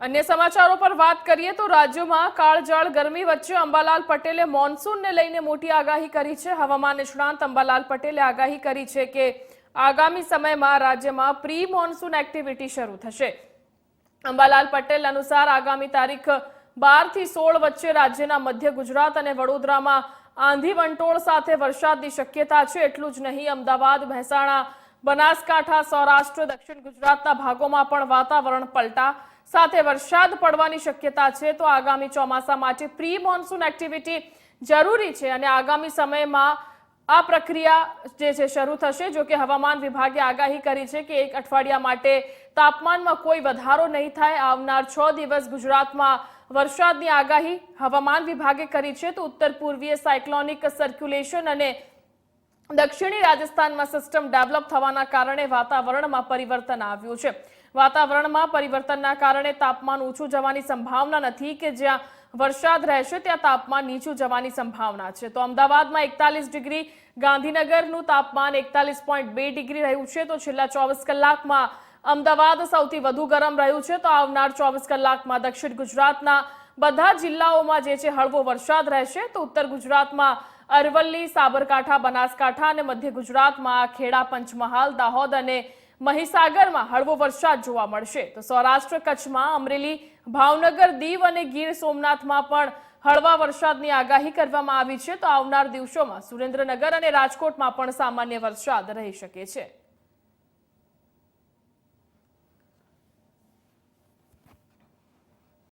અન્ય સમાચારો પર વાત કરીએ તો રાજ્યમાં કાળજાળ ગરમી વચ્ચે અંબાલાલ પટેલે મોન્સૂનને લઈને મોટી આગાહી કરી છે. હવામાન નિષ્ણાંત અંબાલાલ પટેલે આગાહી કરી છે કે આગામી સમયમાં રાજ્યમાં પ્રી મોન્સૂન એક્ટિવિટી શરૂ થશે. અંબાલાલ પટેલ અનુસાર આગામી તારીખ બારથી સોળ વચ્ચે રાજ્યના મધ્ય ગુજરાત અને વડોદરામાં આંધી વંટોળ સાથે વરસાદની શક્યતા છે. એટલું જ નહીં, અમદાવાદ, મહેસાણા, બનાસકાંઠા, સૌરાષ્ટ્ર, દક્ષિણ ગુજરાતના ભાગોમાં પણ વાતાવરણ પલટા સાથે વરસાદ પડવાની શક્યતા છે, તો આગામી ચોમાસા માટે પ્રી મોન્સૂન એક્ટિવિટી જરૂરી છે અને આગામી સમયમાં આ પ્રક્રિયા જે છે શરૂ થશે, જો કે હવામાન વિભાગે આગાહી કરી છે કે એક અઠવાડિયા માટે તાપમાનમાં કોઈ વધારો નહીં થાય. આવનાર છ દિવસ ગુજરાતમાં વરસાદની આગાહી હવામાન વિભાગે કરી છે, તો ઉત્તર પૂર્વીય સાયક્લોનિક સર્ક્યુલેશન અને દક્ષિણી રાજસ્થાનમાં સિસ્ટમ ડેવલપ થવાના કારણે વાતાવરણમાં પરિવર્તન આવ્યું છે. વાતાવરણમાં પરિવર્તનના કારણે તાપમાન ઊંચું જવાની સંભાવના નથી કે જ્યાં વરસાદ રહેશે ત્યાં તાપમાન નીચું જવાની સંભાવના છે. તો અમદાવાદમાં એકતાલીસ ડિગ્રી, ગાંધીનગરનું તાપમાન એકતાલીસ પોઈન્ટ બે ડિગ્રી રહ્યું છે. તો છેલ્લા ચોવીસ કલાકમાં અમદાવાદ સૌથી વધુ ગરમ રહ્યું છે. તો આવનાર ચોવીસ કલાકમાં દક્ષિણ ગુજરાતના બધા જિલ્લાઓમાં જે છે હળવો વરસાદ રહેશે તો ઉત્તર ગુજરાતમાં અરવલ્લી, સાબરકાંઠા, બનાસકાંઠા અને મધ્ય ગુજરાતમાં ખેડા, પંચમહાલ, દાહોદ અને મહીસાગરમાં હળવો વરસાદ જોવા મળશે. તો સૌરાષ્ટ્ર કચ્છમાં અમરેલી, ભાવનગર, દીવ અને ગીર સોમનાથમાં પણ હળવા વરસાદની આગાહી કરવામાં આવી છે. તો આવનાર દિવસોમાં સુરેન્દ્રનગર અને રાજકોટમાં પણ સામાન્ય વરસાદ રહી શકે છે.